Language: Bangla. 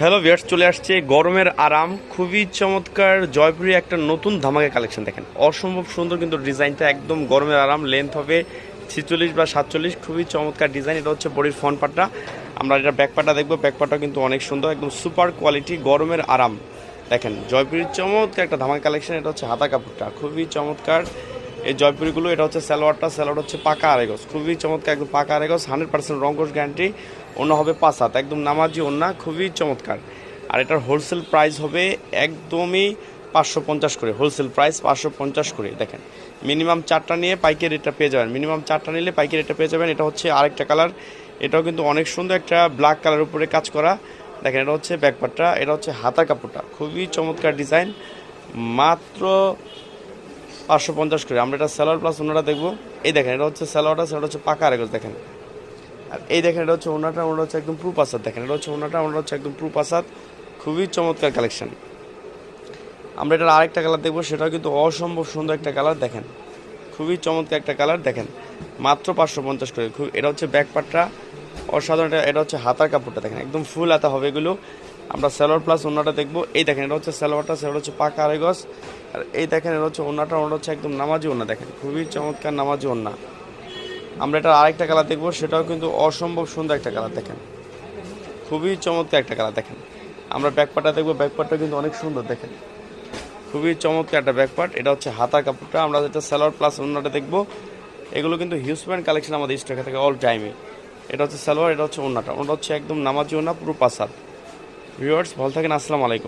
হ্যালো ভিয়ার্স চলে আসছে গরমের আরাম। খুবই চমৎকার, জয়পুরি একটা নতুন ধামাকা কালেকশন দেখেন। অসম্ভব সুন্দর কিন্তু ডিজাইনটা একদম গরমের আরাম লেন্থ হবে ছিচল্লিশ বা সাতচল্লিশ, খুবই চমৎকার ডিজাইন। এটা হচ্ছে বডির ফ্রন্ট পার্টটা আমরা এটা ব্যাক পার্টটা দেখব। ব্যাক পার্টটা কিন্তু অনেক সুন্দর, একদম সুপার কোয়ালিটি গরমের আরাম। দেখেন, জয়পুরির চমৎকার একটা ধামাকা কালেকশন, এটা হচ্ছে হাতা কাপড়টা। খুবই চমৎকার। এই জয়পুরিগুলো, এটা হচ্ছে সালোয়ারটা, সালোয়ার হচ্ছে পাকা আরেগস খুবই চমৎকার, একদম পাকা আরেগস হান্ড্রেড পার্সেন্ট রঙ্গস গ্যারান্টি। অন্য হবে পাঁচ হাত, একদম নামাজি ওন্না খুবই চমৎকার। আর এটার হোলসেল প্রাইস হবে একদমই পাঁচশো পঞ্চাশ করে হোলসেল প্রাইস পাঁচশো পঞ্চাশ করে, দেখেন। মিনিমাম চারটা নিয়ে পাইকারি রেটটা পেয়ে যাবেন। মিনিমাম চারটা নিলে পাইকারি রেটটা পেয়ে যাবেন। এটা হচ্ছে আরেকটা কালার এটাও কিন্তু অনেক সুন্দর একটা ব্ল্যাক কালার উপরে কাজ করা। দেখেন, এটা হচ্ছে ব্যাকপারটা এটা হচ্ছে হাতা কাপড়টা, খুবই চমৎকার ডিজাইন মাত্র পাঁচশো পঞ্চাশ করে। আমরা এটা স্যালোয়ার প্লাস ওনারা দেখব। এই দেখেন, এটা হচ্ছে স্যালোয়ারটা সেটা হচ্ছে পাকা আরেগজ দেখেন। আর এই দেখেন, এটা হচ্ছে ওনাটা ওনাটা হচ্ছে একদম প্রুপ আসাদ দেখেন। এটা হচ্ছে ওনাটা ওনাটা হচ্ছে একদম প্রুপ আসাদ খুবই চমৎকার কালেকশান আমরা এটার আরেকটা কালার দেখব, সেটাও কিন্তু অসম্ভব সুন্দর একটা কালার দেখেন। খুবই চমৎকার একটা কালার দেখেন। মাত্র পাঁচশো পঞ্চাশ করে। খুব, এটা হচ্ছে ব্যাক পার্টটা অসাধারণ এটা হচ্ছে হাতার কাপড়টা, দেখেন। একদম ফুল হাতা হবে এগুলো। আমরা স্যালোয়ার প্লাস ওনাটা দেখব। এই দেখেন, এটা হচ্ছে স্যালোয়ারটা সেটা হচ্ছে পাকা আরেগস আর এই দেখেন, এটা হচ্ছে ওনাটা ওনাটা হচ্ছে একদম নামাজি ওনা দেখেন, খুবই চমৎকার নামাজি ওনা আমরা এটা আরেকটা কালার দেখব, সেটাও কিন্তু অসম্ভব সুন্দর একটা কালার দেখেন। খুবই চমৎকার একটা কালার দেখেন। আমরা ব্যাকপার্টটা দেখব ব্যাকপার্টটা কিন্তু অনেক সুন্দর দেখেন। খুবই চমৎকার একটা ব্যাকপার্ট এটা হচ্ছে হাতার কাপড়টা। আমরা যেটা স্যালোয়ার প্লাস অন্যটা দেখব, এগুলো কিন্তু হিউজ প্যান্ট কালেকশন আমাদের স্টকে থাকে অল টাইমে এটা হচ্ছে সালোয়ার এটা হচ্ছে ওনাটা ওটা হচ্ছে একদম নামাজি ওনা পুরো পাসাদ। ভিউয়ার্স ভালো থাকেন আসসালামু আলাইকুম।